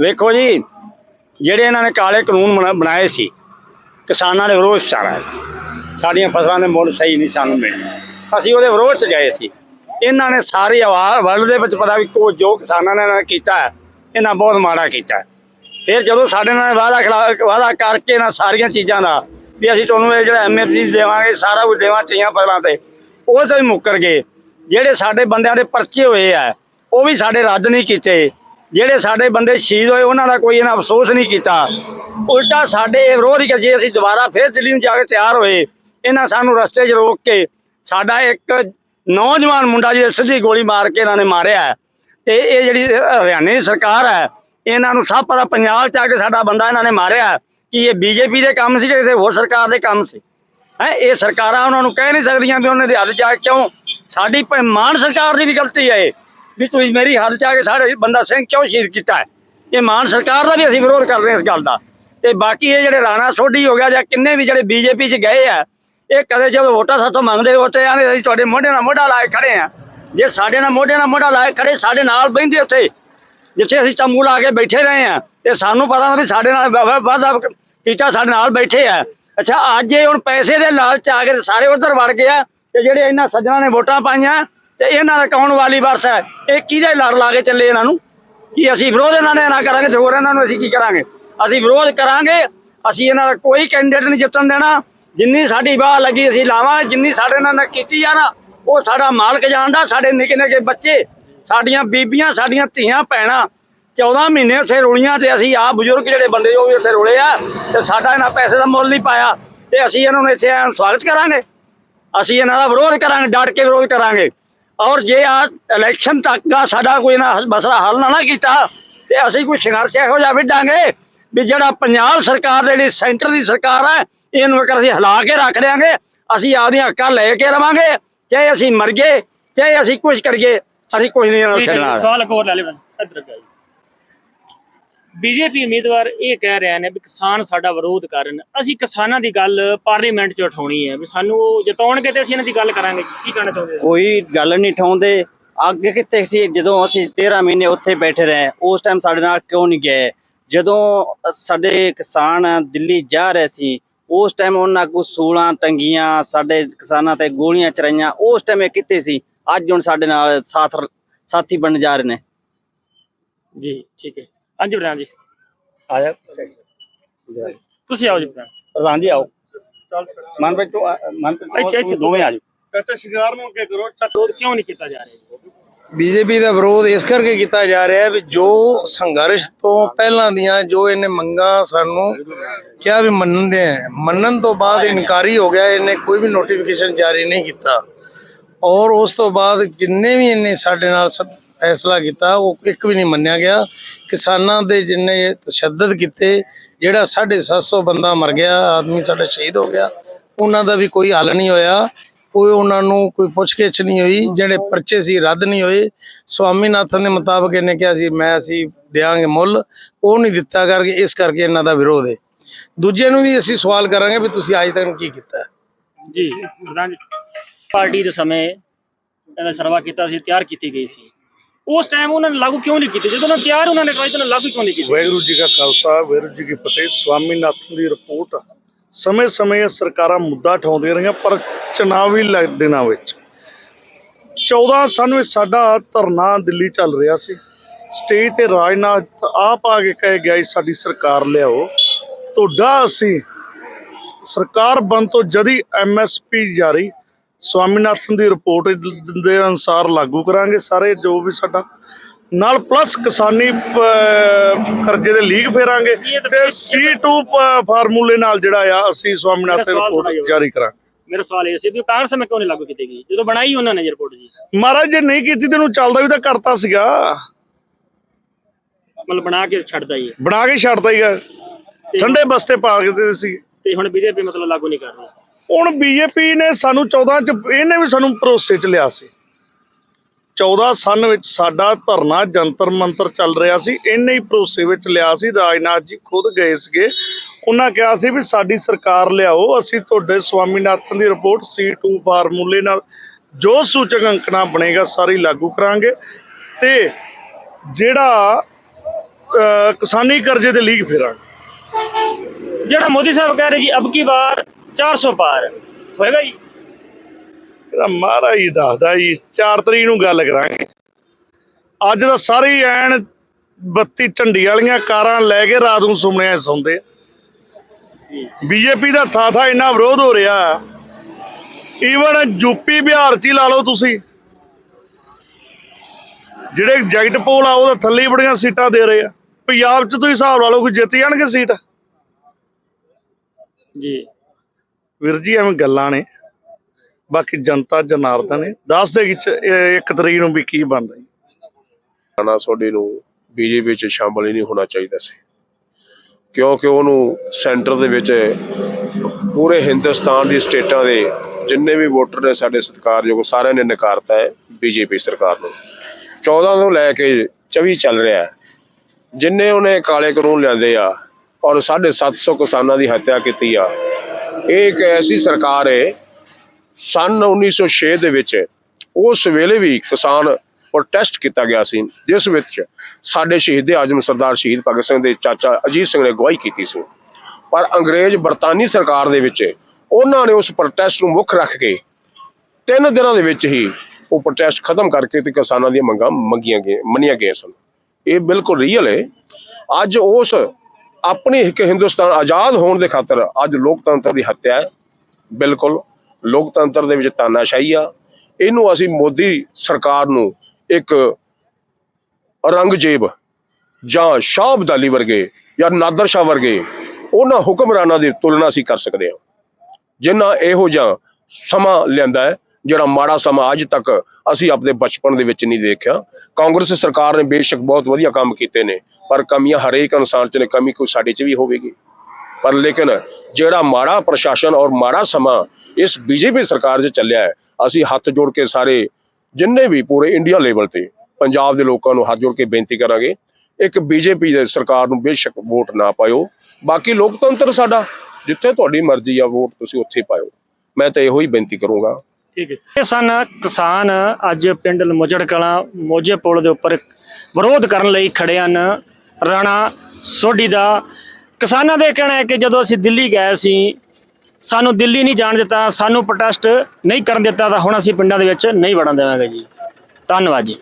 ਵੇਖੋ ਜੀ, ਜਿਹੜੇ ਇਹਨਾਂ ਨੇ ਕਾਲੇ ਕਾਨੂੰਨ ਬਣਾ- ਬਣਾਏ ਸੀ, ਕਿਸਾਨਾਂ ਦੇ ਵਿਰੋਧ 'ਚ ਸਾਰਾ ਸਾਡੀਆਂ ਫਸਲਾਂ ਦੇ ਮੁੱਲ ਸਹੀ ਨਹੀਂ ਸਾਨੂੰ ਮਿਲਣੇ ਅਸੀਂ ਉਹਦੇ ਵਿਰੋਧ 'ਚ ਗਏ ਸੀ। ਇਹਨਾਂ ਨੇ ਸਾਰੀ ਆਵਾਜ਼ ਵਰਲਡ ਦੇ ਵਿੱਚ ਪਤਾ ਵੀ ਕੋ, ਜੋ ਕਿਸਾਨਾਂ ਨੇ ਇਹਨਾਂ ਨੇ ਕੀਤਾ ਇਹਨਾਂ ਬਹੁਤ ਮਾੜਾ ਕੀਤਾ ਫਿਰ ਜਦੋਂ ਸਾਡੇ ਨਾਲ ਵਾਅਦਾ ਖਿਲਾ, ਵਾਅਦਾ ਕਰਕੇ ਇਹਨਾਂ ਸਾਰੀਆਂ ਚੀਜ਼ਾਂ ਦਾ, ਵੀ ਅਸੀਂ ਤੁਹਾਨੂੰ ਇਹ ਜਿਹੜਾ ਐਮਐਸਪੀ ਦੇਵਾਂਗੇ, ਸਾਰਾ ਕੁਝ ਦੇਵਾਂ ਚੀਆਂ ਫਸਲਾਂ ਤੇ, ਉਹ ਤੋਂ ਹੀ ਮੁੱਕਰ ਗਏ। ਜਿਹੜੇ ਸਾਡੇ ਬੰਦਿਆਂ ਦੇ ਪਰਚੇ ਹੋਏ ਆ, ਉਹ ਵੀ ਸਾਡੇ ਰੱਦ ਨਹੀਂ ਕੀਤੇ। ਜਿਹੜੇ ਸਾਡੇ ਬੰਦੇ ਸ਼ਹੀਦ ਹੋਏ, ਉਹਨਾਂ ਦਾ ਕੋਈ ਇਹਨਾਂ ਅਫਸੋਸ ਨਹੀਂ ਕੀਤਾ। ਉਲਟਾ ਸਾਡੇ ਇਹ ਵਿਰੋਧ ਹੀ ਜੇ ਅਸੀਂ ਦੁਬਾਰਾ ਫਿਰ ਦਿੱਲੀ ਨੂੰ ਜਾ ਕੇ ਤਿਆਰ ਹੋਏ। ਇਹਨਾਂ ਸਾਨੂੰ ਰਸਤੇ 'ਚ ਰੋਕ ਕੇ ਸਾਡਾ ਇੱਕ ਨੌਜਵਾਨ ਮੁੰਡਾ ਜਿਹਦੇ ਸਿੱਧੀ ਗੋਲੀ ਮਾਰ ਕੇ ਇਹਨਾਂ ਨੇ ਮਾਰਿਆ ਹੈ। ਤੇ ਇਹ ਜਿਹੜੀ ਹਰਿਆਣੇ ਦੀ ਸਰਕਾਰ ਹੈ, ਇਹਨਾਂ ਨੂੰ ਸਭ ਪਤਾ, ਪੰਜਾਬ 'ਚ ਆ ਕੇ ਸਾਡਾ ਬੰਦਾ ਇਹਨਾਂ ਨੇ ਮਾਰਿਆ ਕਿ ਇਹ ਬੀਜੇਪੀ ਦੇ ਕੰਮ ਸੀ ਕਿ ਕਿਸੇ ਹੋਰ ਸਰਕਾਰ ਦੇ ਕੰਮ ਸੀ। ਹੈ, ਇਹ ਸਰਕਾਰਾਂ ਉਹਨਾਂ ਨੂੰ ਕਹਿ ਨਹੀਂ ਸਕਦੀਆਂ ਵੀ ਉਹਨਾਂ ਦੇ ਹੱਥ ਜਾ ਕੇ ਕਿਉਂ? ਸਾਡੀ ਪ- ਮਾਨ ਸਰਕਾਰ ਦੀ ਵੀ ਗਲਤੀ ਹੈ ਵੀ ਤੁਸੀਂ ਮੇਰੀ ਹੱਲ 'ਚ ਆ ਕੇ ਸਾਡੇ ਬੰਦਾ ਸਿੰਘ ਕਿਉਂ ਸ਼ਹੀਦ ਕੀਤਾ ਹੈ? ਇਹ ਮਾਨ ਸਰਕਾਰ ਦਾ ਵੀ ਅਸੀਂ ਵਿਰੋਧ ਕਰ ਰਹੇ ਇਸ ਗੱਲ ਦਾ। ਤੇ ਬਾਕੀ ਇਹ ਜਿਹੜੇ ਰਾਣਾ ਸੋਢੀ ਹੋ ਗਿਆ ਜਾਂ ਕਿੰਨੇ ਵੀ ਜਿਹੜੇ ਬੀਜੇਪੀ 'ਚ ਗਏ ਆ, ਇਹ ਕਦੇ ਜਦੋਂ ਵੋਟਾਂ ਸਾਥੋਂ ਮੰਗਦੇ ਉੱਥੇ ਤੇ ਅਸੀਂ ਤੁਹਾਡੇ ਮੋਢੇ ਨਾਲ ਮੋਢਾ ਲਾ ਕੇ ਖੜੇ ਆ ਜੇ ਸਾਡੇ ਨਾਲ ਮੋਢੇ ਨਾਲ ਮੋਢਾ ਲਾ ਕੇ ਖੜੇ, ਸਾਡੇ ਨਾਲ ਬਹਿੰਦੇ ਉੱਥੇ, ਜਿੱਥੇ ਅਸੀਂ ਤੰਬੂ ਲਾ ਕੇ ਬੈਠੇ ਰਹੇ ਆ ਤੇ ਸਾਨੂੰ ਪਤਾ ਵੀ ਸਾਡੇ ਨਾਲ ਵਾ- ਕੀਤਾ ਸਾਡੇ ਨਾਲ ਬੈਠੇ ਆ। ਅੱਛਾ, ਅੱਜ ਇਹ ਹੁਣ ਪੈਸੇ ਦੇ ਲਾਲਚ ਆ ਕੇ ਸਾਰੇ ਉਧਰ ਵੜ ਗਿਆ ਤੇ ਜਿਹੜੇ ਇਹਨਾਂ ਸੱਜਣਾ ਨੇ ਵੋਟਾਂ ਪਾਈਆਂ ਤੇ ਇਹਨਾਂ ਦਾ ਕੌਣ ਵਾਲੀ ਵਰਸ ਹੈ? ਇਹ ਕਿਹਦੇ ਲੜ ਲਾ ਕੇ ਚੱਲੇ ਇਹਨਾਂ ਨੂੰ? ਕਿ ਅਸੀਂ ਵਿਰੋਧ ਇਹਨਾਂ ਨੇ ਨਾ ਕਰਾਂਗੇ? ਤੇ ਹੋਰ ਇਹਨਾਂ ਨੂੰ ਅਸੀਂ ਕੀ ਕਰਾਂਗੇ? ਅਸੀਂ ਵਿਰੋਧ ਕਰਾਂਗੇ, ਅਸੀਂ ਇਹਨਾਂ ਦਾ ਕੋਈ ਕੈਂਡੀਡੇਟ ਨਹੀਂ ਜਿੱਤਣ ਦੇਣਾ। ਜਿੰਨੀ ਸਾਡੀ ਬਾਹ ਲੱਗੀ ਅਸੀਂ ਲਾਵਾਂਗੇ, ਜਿੰਨੀ ਸਾਡੇ ਨਾਲ ਕੀਤੀ ਆ ਨਾ ਉਹ ਸਾਡਾ ਮਾਲਕ ਜਾਣਦਾ, ਸਾਡੇ ਨਿੱਕੇ ਨਿੱਕੇ ਬੱਚੇ, ਸਾਡੀਆਂ ਬੀਬੀਆਂ, ਸਾਡੀਆਂ ਧੀਆਂ, ਭੈਣਾਂ। 14 ਮਹੀਨੇ ਉੱਥੇ ਰੁਲੀਆਂ ਤੇ ਅਸੀਂ ਆਪ ਬਜ਼ੁਰਗ ਜਿਹੜੇ ਬੰਦੇ ਉਹ ਵੀ ਉੱਥੇ ਰੁਲੇ ਆ, ਤੇ ਸਾਡਾ ਇਹਨਾਂ ਪੈਸੇ ਦਾ ਮੁੱਲ ਨਹੀਂ ਪਾਇਆ। ਤੇ ਅਸੀਂ ਇਹਨਾਂ ਨੂੰ ਇੱਥੇ ਐਨ ਸਵਾਗਤ ਕਰਾਂਗੇ। ਅਸੀਂ ਇਹਨਾਂ ਦਾ ਵਿਰੋਧ ਕਰਾਂਗੇ, ਡਟ ਕੇ ਵਿਰੋਧ ਕਰਾਂਗੇ। ਔਰ ਜੇ ਆ ਇਲੈਕਸ਼ਨ ਤੱਕ ਦਾ ਸਾਡਾ ਕੋਈ ਨਾ ਮਸਲਾ ਹੱਲ ਨਾ ਕੀਤਾ ਤੇ ਅਸੀਂ ਕੋਈ ਸੰਘਰਸ਼ ਇਹੋ ਜਿਹਾ ਵਿੱਢਾਂਗੇ ਵੀ ਜਿਹੜਾ ਪੰਜਾਬ ਸਰਕਾਰ ਦੇ ਜਿਹੜੀ ਸੈਂਟਰ ਦੀ ਸਰਕਾਰ ਹੈ ਇਹਨੂੰ ਇੱਕ ਅਸੀਂ ਹਿਲਾ ਕੇ ਰੱਖ ਦਿਆਂਗੇ ਅਸੀਂ ਆਪਦੀਆਂ ਹੱਕਾਂ ਲੈ ਕੇ ਰਵਾਂਗੇ ਚਾਹੇ ਅਸੀਂ ਮਰ ਗਏ ਚਾਹੇ ਅਸੀਂ ਕੁਝ ਕਰੀਏ ਅਸੀਂ ਕੁਝ ਨਹੀਂ ਛੱਡਣਾ। ਸਵਾਲ ਇੱਕ ਹੋਰ ਲੈ ਲੈ ਇੱਧਰ ਅੱਗੇ ਬੀਜੇਪੀ ਉਮੀਦਵਾਰ ਇਹ ਕਹਿ ਰਹੇ ਨੇ ਵੀ ਕਿਸਾਨ ਸਾਡਾ ਵਿਰੋਧ ਕਰਨ। ਅਸੀਂ ਕਿਸਾਨਾਂ ਦੀ ਗੱਲ ਪਾਰਲੀਮੈਂਟ 'ਚ ਉਠਾਉਣੀ ਹੈ। ਵੀ ਸਾਨੂੰ ਉਹ ਜਿਤਾਉਣਗੇ ਤੇ ਅਸੀਂ ਇਹਨਾਂ ਦੀ ਗੱਲ ਕਰਾਂਗੇ। ਕੀ ਕਹਿਣਾ ਚਾਹੁੰਦੇ ਹੋ ਕੋਈ ਗੱਲ ਨਹੀਂ ਠਾਉਂਦੇ ਅੱਗੇ ਕਿਤੇ ਸੀ? ਜਦੋਂ ਅਸੀਂ 13 ਮਹੀਨੇ ਉੱਥੇ ਬੈਠੇ ਰਹੇ ਉਸ ਟਾਈਮ ਸਾਡੇ ਨਾਲ ਕਿਉਂ ਨਹੀਂ ਗਏ? ਜਦੋਂ ਸਾਡੇ ਕਿਸਾਨ ਦਿੱਲੀ ਜਾ ਰਹੇ ਸੀ ਉਸ ਟਾਈਮ ਉਹਨਾਂ ਕੋ ਸੂਲਾਂ ਟੰਗੀਆਂ ਸਾਡੇ ਕਿਸਾਨਾਂ ਤੇ ਗੋਲੀਆਂ ਚਰਾਈਆਂ ਉਸ ਟਾਈਮ ਇਹ ਕਿੱਥੇ ਸੀ? ਅੱਜ ਹੁਣ ਸਾਡੇ ਨਾਲ ਸਾਥ ਸਾਥੀ ਬਣ ਜਾ ਰਹੇ ਨੇ। ਜੀ ਠੀਕ ਹੈ। ਹਾਂਜੀ ਬਰਾਂ ਜੀ। ਆ ਜਾ ਤੁਸੀਂ ਆਓ ਜੀ ਬਰਾਂ ਪ੍ਰਧਾਨ ਜੀ ਆਓ। ਮਨਪ੍ਰੀਤ ਤੂੰ ਮਨਪ੍ਰੀਤ ਤੂੰ ਦੋਵੇਂ ਆ ਜਾਓ। ਚਾਚਾ ਸ਼ਿੰਗਾਰ ਨੂੰ ਅੱਗੇ ਕਰੋ। ਵਿਰੋਧ ਕਿਉਂ ਨਹੀਂ ਕੀਤਾ ਜਾ ਰਿਹਾ ਜੀ? ਬੀਜੇਪੀ ਦਾ ਵਿਰੋਧ ਇਸ ਕਰਕੇ ਕੀਤਾ ਜਾ ਰਿਹਾ ਹੈ ਵੀ ਜੋ ਸੰਘਰਸ਼ ਤੋਂ ਪਹਿਲਾਂ ਦੀਆਂ ਜੋ ਇਹਨੇ ਮੰਗਾਂ ਸਾਨੂੰ ਕਿਹਾ ਵੀ ਮੰਨਦੇ ਆ ਮੰਨਣ ਤੋਂ ਬਾਅਦ ਇਨਕਾਰੀ ਹੋ ਗਿਆ ਇਹਨੇ ਕੋਈ ਵੀ ਨੋਟੀਫਿਕੇਸ਼ਨ ਜਾਰੀ ਨਹੀਂ ਕੀਤਾ। ਔਰ ਉਸ ਤੋਂ ਬਾਅਦ ਜਿੰਨੇ ਵੀ ਇਹਨੇ ਸਾਡੇ ਨਾਲ ਫੈਸਲਾ ਕੀਤਾ, ਉਹ ਇੱਕ ਵੀ ਨਹੀਂ ਮੰਨਿਆ ਗਿਆ। ਕਿਸਾਨਾਂ ਦੇ ਜਿੰਨੇ ਤਸ਼ੱਦਦ ਕੀਤੇ, ਜਿਹੜਾ 750 ਬੰਦਾ ਮਰ ਗਿਆ, ਆਦਮੀ ਸਾਡਾ ਸ਼ਹੀਦ ਹੋ ਗਿਆ, ਉਹਨਾਂ ਦਾ ਵੀ ਕੋਈ ਹੱਲ ਨਹੀਂ ਹੋਇਆ। ਕੋਈ ਉਹਨਾਂ ਨੂੰ ਕੋਈ ਪੁੱਛਗਿੱਛ ਨਹੀਂ ਹੋਈ, ਜਿਹੜੇ ਪਰਚੇ ਸੀ ਰੱਦ ਨਹੀਂ ਹੋਏ। ਸਵਾਮੀਨਾਥਨ ਦੇ ਮੁਤਾਬਕ ਇਹਨੇ ਕਿਹਾ ਸੀ, ਮੈਂ ਅਸੀਂ ਦਿਆਂਗੇ ਮੁੱਲ। ਉਹ ਨਹੀਂ ਦਿੱਤਾ ਕਰਕੇ, ਇਸ ਕਰਕੇ ਇਹਨਾਂ ਦਾ ਵਿਰੋਧ ਹੈ। ਦੂਜੇ ਨੂੰ ਵੀ ਅਸੀਂ ਸਵਾਲ ਕਰਾਂਗੇ ਵੀ ਤੁਸੀਂ ਅੱਜ ਤੱਕ ਕੀ ਕੀਤਾ ਜੀ। ਪਾਰਟੀ ਦੇ ਸਮੇਂ ਇਹਦਾ ਸਰਵਾ ਕੀਤਾ ਸੀ, ਤਿਆਰ ਕੀਤੀ ਗਈ ਸੀ। ਉਸ ਟਾਈਮ ਉਹਨਾਂ ਨੇ ਲਾਗੂ ਕਿਉਂ ਨਹੀਂ ਕੀਤੀ? ਜਦੋਂ ਉਹਨਾਂ ਤਿਆਰ ਉਹਨਾਂ ਨੇ ਕਰਾਈ ਤਾਂ ਲਾਗੂ ਕਿਉਂ ਨਹੀਂ ਕੀਤੀ? ਵਾਹਿਗੁਰੂ ਜੀ ਕਾ ਖਾਲਸਾ, ਵਾਹਿਗੁਰੂ ਜੀ ਕੀ ਫਤਿਹ। ਸਵਾਮੀਨਾਥਨ ਦੀ ਰਿਪੋਰਟ ਸਮੇਂ-ਸਮੇਂ ਸਰਕਾਰਾਂ ਮੁੱਦਾ ਉਠਾਉਂਦੀਆਂ ਰਹੀਆਂ, ਪਰ ਚੁਣਾਵੀ ਦਿਨਾਂ ਵਿੱਚ। 14 ਸਾਨੂੰ ਸਾਡਾ ਧਰਨਾ ਦਿੱਲੀ ਚੱਲ ਰਿਹਾ ਸੀ। ਸਟੇਜ ਤੇ ਰਾਜਨਾਥ ਆਪ ਆ ਕੇ ਕਹੇ ਗਿਆ ਸਾਡੀ ਸਰਕਾਰ ਲਿਆਓ। ਤੁਹਾਡਾ ਅਸੀਂ ਸਰਕਾਰ ਬਣ ਤੋਂ ਜਦੀ ਐਮਐਸਪੀ ਜਾਰੀ ਸਵਾਮੀਨਾਥਨ ਦੀ ਰਿਪੋਰਟ ਦੇ ਅਨੁਸਾਰ ਲਾਗੂ ਕਰਾਂਗੇ ਸਾਰੇ ਜੋ ਵੀ ਸਾਡਾ ਨਾਲ ਪਲੱਸ ਕਿਸਾਨੀ ਕਰਜ਼ੇ ਦੇ ਲੀਕ ਫੇਰਾਂਗੇ ਤੇ C2 ਪ- ਫਾਰਮੂਲੇ ਨਾਲ ਜਿਹੜਾ ਆ ਅਸੀਂ ਸਵਾਮੀਨਾਥਨ ਰਿਪੋਰਟ। ਜਾਰੀ ਕਰਾਂਗੇ। ਮੇਰਾ ਸਵਾਲ ਇਹ ਸੀ ਵੀ ਕਾਂਗਰਸ ਸਮੇਂ ਕਿਉਂ ਨਹੀਂ ਲਾਗੂ ਕੀਤੀ ਗਈ? ਜਦੋਂ ਬਣਾਈ ਉਹਨਾਂ ਨੇ ਰਿਪੋਰਟ ਜੀ। ਮਹਾਰਾਜ ਜੇ ਨਹੀਂ ਕੀਤੀ ਤੈਨੂੰ ਚੱਲਦਾ ਵੀ ਤਾਂ ਕਰਤਾ ਸੀਗਾ। ਮਤਲਬ ਬਣਾ ਕੇ ਛੱਡਦਾ ਹੀ ਹੈ। ਬਣਾ ਕੇ ਛੱਡਦਾ ਹੀਗਾ ਤੇ- ਠੰਡੇ ਬਸਤੇ ਪਾ ਕੇ ਸੀ ਤੇ ਹੁਣ ਬੀਜੇਪੀ ਮਤਲਬ ਲਾਗੂ ਨਹੀਂ ਕਰ ਰਹੀ। ਹੁਣ ਬੀਜੇਪੀ ਨੇ ਸਾਨੂੰ 14 ਚ, ਇਹਨੇ ਵੀ ਸਾਨੂੰ ਭਰੋਸੇ ਚ ਲਿਆ ਸੀ। 14 ਸਨ ਵਿੱਚ ਸਾਡਾ ਧਰਨਾ ਜੰਤਰ ਮੰਤਰ ਚੱਲ ਰਿਹਾ ਸੀ ਇਹਨੇ ਹੀ ਭਰੋਸੇ ਵਿੱਚ ਲਿਆ ਸੀ, ਰਾਜਨਾਥ ਜੀ ਖੁਦ ਗਏ ਸੀਗੇ। ਉਹਨਾਂ ਕਿਹਾ ਸੀ ਵੀ ਸਾਡੀ ਸਰਕਾਰ ਲਿਆਓ, ਅਸੀਂ ਤੁਹਾਡੇ ਸਵਾਮੀਨਾਥਨ ਦੀ ਰਿਪੋਰਟ C2 ਫਾਰਮੂਲੇ ਨਾਲ, ਜੋ ਸੂਚਕ ਅੰਕਣਾ ਬਣੇਗਾ, ਸਾਰੀ ਲਾਗੂ ਕਰਾਂਗੇ। ਤੇ ਜਿਹੜਾ ਕਿਸਾਨੀ ਕਰਜ਼ੇ ਤੇ ਲੀਕ ਫੇਰਾਂਗੇ ਜਿਹੜਾ ਮੋਦੀ ਸਾਹਿਬ ਕਹਿ ਰਹੇ ਜੀ, ਅਬ ਕੀ ਵਾਰ 400 ਪਾਰ। ਹੋਏਗਾ ਜੀ ਇਹਦਾ ਮਹਾਰਾਜ ਹੀ ਦੱਸਦਾ ਜੀ 4 ਤਰੀਕ ਨੂੰ ਗੱਲ ਕਰਾਂਗੇ। ਅੱਜ ਤਾਂ ਸਾਰੇ ਐਨ ਬੱਤੀ ਝੰਡੀ ਵਾਲੀਆਂ ਕਾਰਾਂ ਲੈ ਕੇ ਰਾਤ ਨੂੰ 'ਚ ਸੌਂਦੇ ਬੀਜੇਪੀ ਦਾ ਥਾ ਥਾ ਇੰਨਾ ਵਿਰੋਧ ਹੋ ਰਿਹਾ। ਈਵਨ ਯੂਪੀ ਬਿਹਾਰ 'ਚ ਹੀ ਲਾ ਲਓ ਤੁਸੀਂ। ਜਿਹੜੇ ਜੈਕਟ ਪੋਲ ਆ ਉਹਦਾ ਥੱਲੇ ਬੜੀਆਂ ਸੀਟਾਂ ਦੇ ਰਹੇ ਆ। ਪੰਜਾਬ 'ਚ ਤੁਸੀਂ ਹਿਸਾਬ ਲਾ ਲਓ ਕੋਈ ਜਿੱਤ ਜਾਣਗੇ ਸੀਟ? ਜੀ। ਵੀਰ ਜੀ, ਐਵੇਂ ਗੱਲਾਂ ਨੇ। ਬਾਕੀ ਜਨਤਾ ਜਨਾਰਦਨ ਨੇ। ਦੱਸ ਦੇ ਕਿ ਇੱਕ ਤਰੀਕ ਨੂੰ ਵੀ ਕੀ ਬਣਦਾ ਜੀ? ਨਾ ਨੂੰ ਬੀਜੇਪੀ ਚ ਸ਼ਾਮਲ ਹੀ ਨਹੀਂ ਹੋਣਾ ਚਾਹੀਦਾ ਸੀ। ਕਿਉਂਕਿ ਉਹਨੂੰ ਸੈਂਟਰ ਦੇ ਵਿੱਚ ਪੂਰੇ ਹਿੰਦੁਸਤਾਨ ਦੀ ਸਟੇਟਾਂ ਦੇ ਜਿੰਨੇ ਵੀ ਵੋਟਰ ਨੇ ਸਾਡੇ ਸਤਿਕਾਰਯੋਗ, ਸਾਰਿਆਂ ਨੇ ਨਕਾਰਤਾ ਹੈ ਬੀਜੇਪੀ ਸਰਕਾਰ ਨੂੰ। 14 ਤੋਂ ਲੈ ਕੇ 24 ਚੱਲ ਰਿਹਾ ਹੈ। ਜਿੰਨੇ ਉਹਨੇ ਕਾਲੇ ਕਾਨੂੰਨ ਲਿਆਂਦੇ ਆ ਔਰ 750 ਕਿਸਾਨਾਂ ਦੀ ਹੱਤਿਆ ਕੀਤੀ ਆ ਇਹ ਇੱਕ ਐਸੀ ਸਰਕਾਰ ਹੈ ਸਨ 1906 ਦੇ ਵਿੱਚ ਉਸ ਵੇਲੇ ਵੀ ਕਿਸਾਨ ਪ੍ਰੋਟੈਸਟ ਕੀਤਾ ਗਿਆ ਸੀ, ਜਿਸ ਵਿੱਚ ਸਾਡੇ ਸ਼ਹੀਦ ਆਜਮ ਸਰਦਾਰ ਸ਼ਹੀਦ ਭਗਤ ਸਿੰਘ ਦੇ ਚਾਚਾ ਅਜੀਤ ਸਿੰਘ ਨੇ ਅਗਵਾਈ ਕੀਤੀ ਸੀ। ਪਰ ਅੰਗਰੇਜ਼ ਬਰਤਾਨੀ ਸਰਕਾਰ ਦੇ ਵਿੱਚ ਉਹਨਾਂ ਨੇ ਉਸ ਪ੍ਰੋਟੈਸਟ ਨੂੰ ਮੁੱਖ ਰੱਖ ਕੇ ਤਿੰਨ ਦਿਨਾਂ ਦੇ ਵਿੱਚ ਹੀ ਉਹ ਪ੍ਰੋਟੈਸਟ ਖਤਮ ਕਰਕੇ ਤੇ ਕਿਸਾਨਾਂ ਦੀਆਂ ਮੰਗਾਂ ਮੰਗੀਆਂ ਗਈਆਂ ਮੰਨੀਆਂ ਗਈਆਂ ਸਨ। ਇਹ ਬਿਲਕੁਲ ਰੀਅਲ ਹੈ ਅੱਜ ਉਸ ਆਪਣੀ ਇੱਕ ਹਿੰਦੁਸਤਾਨ ਆਜ਼ਾਦ ਹੋਣ ਦੇ ਖਾਤਰ ਅੱਜ ਲੋਕਤੰਤਰ ਦੀ ਹੱਤਿਆ ਹੈ। ਬਿਲਕੁਲ, ਲੋਕਤੰਤਰ ਦੇ ਵਿੱਚ ਤਾਨਾਸ਼ਾਹੀ ਆ। ਇਹਨੂੰ ਅਸੀਂ ਮੋਦੀ ਸਰਕਾਰ ਨੂੰ ਇੱਕ ਔਰੰਗਜ਼ੇਬ ਜਾਂ ਸ਼ਾਹ ਅਬਦਾਲੀ ਵਰਗੇ ਜਾਂ ਨਾਦਰ ਸ਼ਾਹ ਵਰਗੇ ਉਹਨਾਂ ਹੁਕਮਰਾਨਾਂ ਦੀ ਤੁਲਨਾ ਅਸੀਂ ਕਰ ਸਕਦੇ ਹਾਂ। ਜਿਨ੍ਹਾਂ ਇਹੋ ਜਿਹਾ ਸਮਾਂ ਲਿਆਂਦਾ ਹੈ, ਜਿਹੜਾ ਮਾੜਾ ਸਮਾਂ ਅੱਜ ਤੱਕ ਅਸੀਂ ਆਪਣੇ ਬਚਪਨ ਦੇ ਵਿੱਚ ਨਹੀਂ ਦੇਖਿਆ। ਕਾਂਗਰਸ ਸਰਕਾਰ ਨੇ ਬੇਸ਼ੱਕ ਬਹੁਤ ਵਧੀਆ ਕੰਮ ਕੀਤੇ ਨੇ। ਪਰ ਕਮੀਆਂ ਹਰੇਕ ਇਨਸਾਨ 'ਚ ਨੇ, ਕਮੀ ਕੋਈ ਸਾਡੇ 'ਚ ਵੀ ਹੋਵੇਗੀ। ਪਰ ਲੇਕਿਨ ਜਿਹੜਾ ਮਾੜਾ ਪ੍ਰਸ਼ਾਸਨ ਔਰ ਮਾੜਾ ਸਮਾਂ ਇਸ ਬੀਜੇਪੀ ਸਰਕਾਰ 'ਚ ਚੱਲਿਆ ਹੈ, ਅਸੀਂ ਹੱਥ ਜੋੜ ਕੇ ਸਾਰੇ ਜਿੰਨੇ ਵੀ ਪੂਰੇ ਇੰਡੀਆ ਲੈਵਲ ਤੇ ਪੰਜਾਬ ਦੇ ਲੋਕਾਂ ਨੂੰ ਹੱਥ ਜੋੜ ਕੇ ਬੇਨਤੀ ਕਰਾਂਗੇ, ਇੱਕ ਬੀਜੇਪੀ ਦੇ ਸਰਕਾਰ ਨੂੰ ਬੇਸ਼ੱਕ ਵੋਟ ਨਾ ਪਾਇਓ। ਬਾਕੀ ਲੋਕਤੰਤਰ ਸਾਡਾ, ਜਿੱਥੇ ਤੁਹਾਡੀ ਮਰਜ਼ੀ ਆ ਵੋਟ ਤੁਸੀਂ ਉੱਥੇ ਪਾਇਓ। ਮੈਂ ਤਾਂ ਇਹੋ ਹੀ ਬੇਨਤੀ ਕਰੂੰਗਾ। ਠੀਕ ਹੈ। ਇਹ ਸਨ ਕਿਸਾਨ ਅੱਜ ਪਿੰਡ ਲਮੁਜੜ ਕਲਾਂ ਮੋਜੇ ਪੁਲ ਦੇ ਉੱਪਰ ਵਿਰੋਧ ਕਰਨ ਲਈ ਖੜੇ ਹਨ। ਰਾਣਾ ਸੋਢੀ ਦਾ। ਕਿਸਾਨਾਂ ਦੇ ਕਹਿਣਾ ਹੈ ਕਿ ਜਦੋਂ ਅਸੀਂ ਦਿੱਲੀ ਗਏ ਸੀ, ਸਾਨੂੰ ਦਿੱਲੀ ਨਹੀਂ ਜਾਣ ਦਿੱਤਾ, ਸਾਨੂੰ ਪ੍ਰੋਟੈਸਟ ਨਹੀਂ ਕਰਨ ਦਿੱਤਾ, ਤਾਂ ਹੁਣ ਅਸੀਂ ਪਿੰਡਾਂ ਦੇ ਵਿੱਚ ਨਹੀਂ ਵੜਨ ਦੇਵਾਂਗੇ ਜੀ। ਧੰਨਵਾਦ ਜੀ।